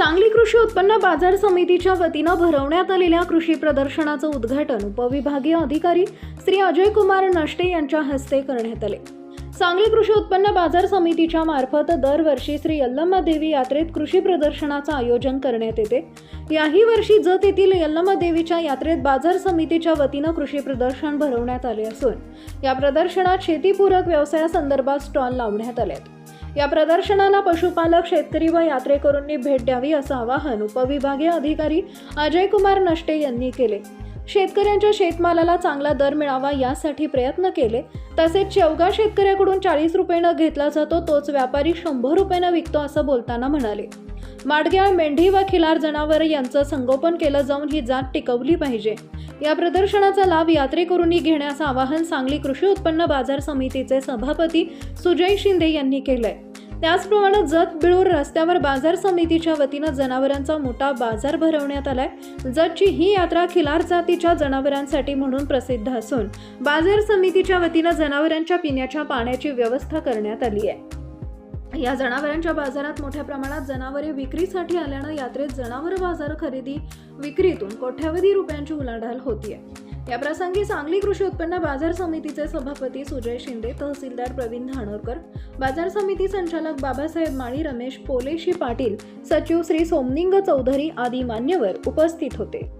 सांगली कृषी उत्पन्न बाजार समितीच्या वतीनं भरवण्यात आलेल्या कृषी प्रदर्शनाचं उद्घाटन उपविभागीय अधिकारी श्री अजय कुमार नष्टे यांच्या हस्ते करण्यात आले. सांगली कृषी उत्पन्न बाजार समितीच्या मार्फत दरवर्षी श्री यल्लम्मा देवी यात्रेत कृषी प्रदर्शनाचं आयोजन करण्यात येते. याही वर्षी जत येथील यल्लम्मा देवीच्या यात्रेत बाजार समितीच्या वतीनं कृषी प्रदर्शन भरवण्यात आले असून या प्रदर्शनात शेतीपूरक व्यवसायासंदर्भात स्टॉल लावण्यात आले आहेत या प्रदर्शनाला पशुपालक शेतकरी व यात्रेकरूंनी भेट द्यावी असं आवाहन उपविभागीय अधिकारी अजय कुमार नष्टे यांनी केले. शेतकऱ्यांच्या शेतमालाला चांगला दर मिळावा यासाठी प्रयत्न केले. तसेच शेवगा शेतकऱ्याकडून चाळीस रुपयानं घेतला जातो तोच व्यापारी शंभर रुपयानं विकतो असं बोलताना म्हणाले. माडग्याळ मेंढी व खिलार जनावर यांचं संगोपन केलं जाऊन ही जात टिकवली पाहिजे. या प्रदर्शनाचा लाभ यात्रेकरूंनी घेण्याचं आवाहन सांगली कृषी उत्पन्न बाजार समितीचे सभापती सुजय शिंदे यांनी केलंय. त्याचप्रमाणे जत बिळूर रस्त्यावर बाजार समितीच्या वतीनं जनावरांचा मोठा बाजार भरवण्यात आलाय. जतची ही यात्रा खिलार जातीच्या जनावरांसाठी म्हणून प्रसिद्ध असून बाजार समितीच्या वतीनं जनावरांच्या पिण्याच्या पाण्याची व्यवस्था करण्यात आली आहे. या जनावरांच्या बाजारात मोठ्या प्रमाणात जनावरे विक्रीसाठी आल्यानं यात्रेत जनावर बाजार खरेदी विक्रीतून कोट्यावधी रुपयांची उलाढाल होतीये. या प्रसंगी सांगली कृषी उत्पन्न बाजार समितीचे सभापती सुजय शिंदे तहसीलदार प्रवीण धानोरकर बाजार समिती संचालक बाबासाहेब माळी रमेश पोलेशी पाटील सचिव श्री सोमनिंग चौधरी आदी मान्यवर उपस्थित होते.